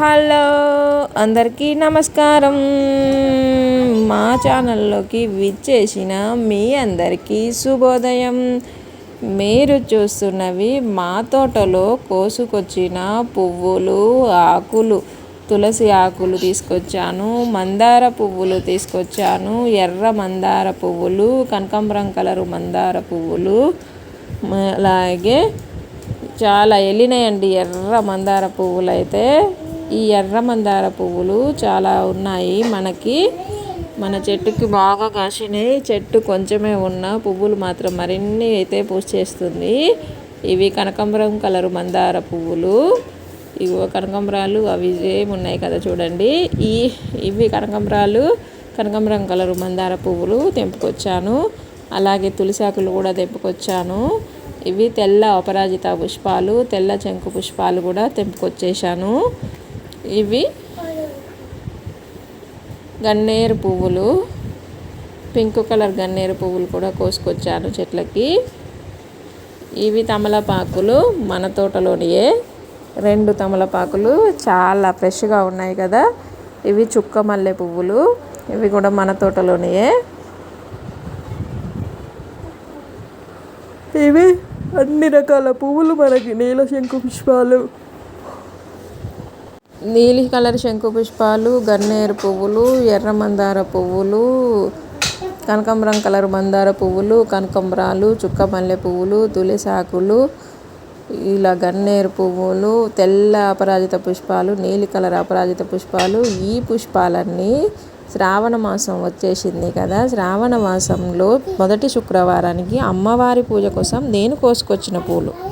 Hello అందరికీ నమస్కారం. మా ఛానల్లోకి విచ్చేసిన మీ అందరికీ శుభోదయం. మీరు చూస్తున్నవి మా తోటలో కోసుకొచ్చిన పువ్వులు ఆకులు తులసి ఆకులు తీసుకొచ్చాను మందార పువ్వులు తీసుకొచ్చాను ఎర్ర మందార పువ్వులు కనకాంబరం కలరు మందార పువ్వులు అలాగే చాలా వెళ్ళినాయండి ఎర్ర మందార పువ్వులు అయితే ఈ ఎర్ర మందార పువ్వులు చాలా ఉన్నాయి మనకి. మన చెట్టుకి బాగా కాసినాయి. చెట్టు కొంచెమే ఉన్న పువ్వులు మాత్రం మరిన్ని అయితే పూజ చేస్తుంది. ఇవి కనకాంబరం కలరు మందార పువ్వులు. ఇవి కనకాంబరాలు అవి ఏమి ఉన్నాయి కదా చూడండి. ఈ ఇవి కనకాంబరాలు కనకాంబరం కలరు మందార పువ్వులు తెంపుకొచ్చాను. అలాగే తులసాకులు కూడా తెంపుకొచ్చాను. ఇవి తెల్ల అపరాజిత పుష్పాలు తెల్ల చెంకు పుష్పాలు కూడా తెంపుకొచ్చేసాను ఇవి గన్నేరు పువ్వులు. పింక్ కలర్ గన్నేరు పువ్వులు కూడా కోసుకొచ్చాను చెట్లకి. ఇవి తమలపాకులు మన తోటలోనియే. రెండు తమలపాకులు చాలా ఫ్రెష్గా ఉన్నాయి కదా. ఇవి చుక్క మల్లె పువ్వులు. ఇవి కూడా మన తోటలోనియే. ఇవి అన్ని రకాల పువ్వులు మనకి నీల శంకు పుష్పాలు నీలి కలర్ శంకు పుష్పాలు గన్నేరు పువ్వులు ఎర్ర మందార పువ్వులు కనకంబరం కలర్ మందార పువ్వులు కనకాంబరాలు చుక్క మల్లె పువ్వులు తులసాకులు ఇలా గన్నేరు పువ్వులు తెల్ల అపరాజిత పుష్పాలు నీలి కలర్ అపరాజిత పుష్పాలు ఈ పుష్పాలన్నీ శ్రావణ మాసం వచ్చేసింది కదా. శ్రావణ మాసంలో మొదటి శుక్రవారానికి అమ్మవారి పూజ కోసం నేను కోసుకొచ్చిన పూలు.